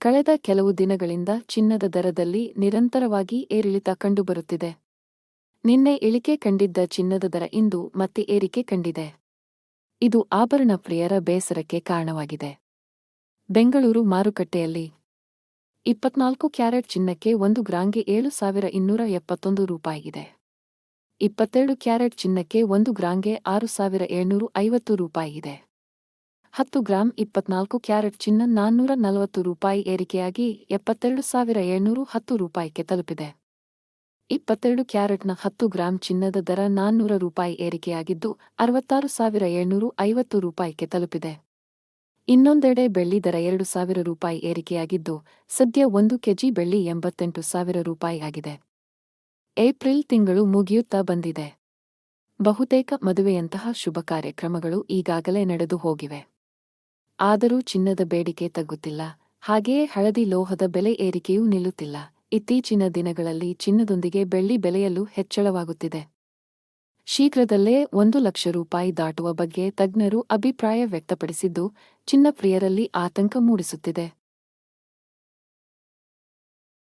ಕಳೆದ ಕೆಲವು ದಿನಗಳಿಂದ ಚಿನ್ನದ ದರದಲ್ಲಿ ನಿರಂತರವಾಗಿ ಏರಿಳಿತ ಕಂಡುಬರುತ್ತಿದೆ. ನಿನ್ನೆ ಇಳಿಕೆ ಕಂಡಿದ್ದ ಚಿನ್ನದ ದರ ಇಂದು ಮತ್ತೆ ಏರಿಕೆ ಕಂಡಿದೆ. ಇದು ಆಭರಣ ಪ್ರಿಯರ ಬೇಸರಕ್ಕೆ ಕಾರಣವಾಗಿದೆ. ಬೆಂಗಳೂರು ಮಾರುಕಟ್ಟೆಯಲ್ಲಿ ಇಪ್ಪತ್ನಾಲ್ಕು ಕ್ಯಾರೆಟ್ ಚಿನ್ನಕ್ಕೆ ಒಂದು ಗ್ರಾಂಗೆ ಏಳು ಸಾವಿರ ಇನ್ನೂರ ಎಪ್ಪತ್ತೊಂದು ರೂಪಾಯಿಗಿದೆ ಇಪ್ಪತ್ತೆರಡು ಕ್ಯಾರೆಟ್ ಚಿನ್ನಕ್ಕೆ ಒಂದು ಗ್ರಾಂಗೆ ಆರು ಸಾವಿರ ಏಳ್ನೂರು ಐವತ್ತು ರೂಪಾಯಿಗಿದೆ ಹತ್ತು ಗ್ರಾಂ ಇಪ್ಪತ್ನಾಲ್ಕು ಕ್ಯಾರೆಟ್ ಚಿನ್ನ ನಾನ್ನೂರ ನಲವತ್ತು ರೂಪಾಯಿ ಏರಿಕೆಯಾಗಿ ಎಪ್ಪತ್ತೆರಡು ಸಾವಿರ ಏಳ್ನೂರು ಹತ್ತು ರೂಪಾಯಿಗೆ ತಲುಪಿದೆ. ಇಪ್ಪತ್ತೆರಡು ಕ್ಯಾರೆಟ್ನ ಹತ್ತು ಗ್ರಾಂ ಚಿನ್ನದ ದರ ನಾನ್ನೂರ ರೂಪಾಯಿ ಏರಿಕೆಯಾಗಿದ್ದು, ಅರವತ್ತಾರು ಸಾವಿರ ಏಳ್ನೂರು ಐವತ್ತು ರೂಪಾಯಿಗೆ ತಲುಪಿದೆ. ಇನ್ನೊಂದೆಡೆ ಬೆಳ್ಳಿ ದರ ಎರಡು ಸಾವಿರ ರೂಪಾಯಿ ಏರಿಕೆಯಾಗಿದ್ದು, ಸದ್ಯ ಒಂದು ಕೆಜಿ ಬೆಳ್ಳಿ ಎಂಬತ್ತೆಂಟು ಸಾವಿರ ರೂಪಾಯಿ ಆಗಿದೆ. ಏಪ್ರಿಲ್ ತಿಂಗಳು ಮುಗಿಯುತ್ತಾ ಬಂದಿದೆ. ಬಹುತೇಕ ಮದುವೆಯಂತಹ ಶುಭ ಕಾರ್ಯಕ್ರಮಗಳು ಈಗಾಗಲೇ ನಡೆದು ಹೋಗಿವೆ. ಆದರೂ ಚಿನ್ನದ ಬೇಡಿಕೆ ತಗ್ಗುತ್ತಿಲ್ಲ. ಹಾಗೆಯೇ ಹಳದಿ ಲೋಹದ ಬೆಲೆ ಏರಿಕೆಯೂ ನಿಲ್ಲುತ್ತಿಲ್ಲ. ಇತ್ತೀಚಿನ ದಿನಗಳಲ್ಲಿ ಚಿನ್ನದೊಂದಿಗೆ ಬೆಳ್ಳಿ ಬೆಲೆಯಲ್ಲೂ ಹೆಚ್ಚಳವಾಗುತ್ತಿದೆ. ಶೀಘ್ರದಲ್ಲೇ ಒಂದು ಲಕ್ಷ ರೂಪಾಯಿ ದಾಟುವ ಬಗ್ಗೆ ತಜ್ಞರು ಅಭಿಪ್ರಾಯ ವ್ಯಕ್ತಪಡಿಸಿದ್ದು ಚಿನ್ನ ಪ್ರಿಯರಲ್ಲಿ ಆತಂಕ ಮೂಡಿಸುತ್ತಿದೆ.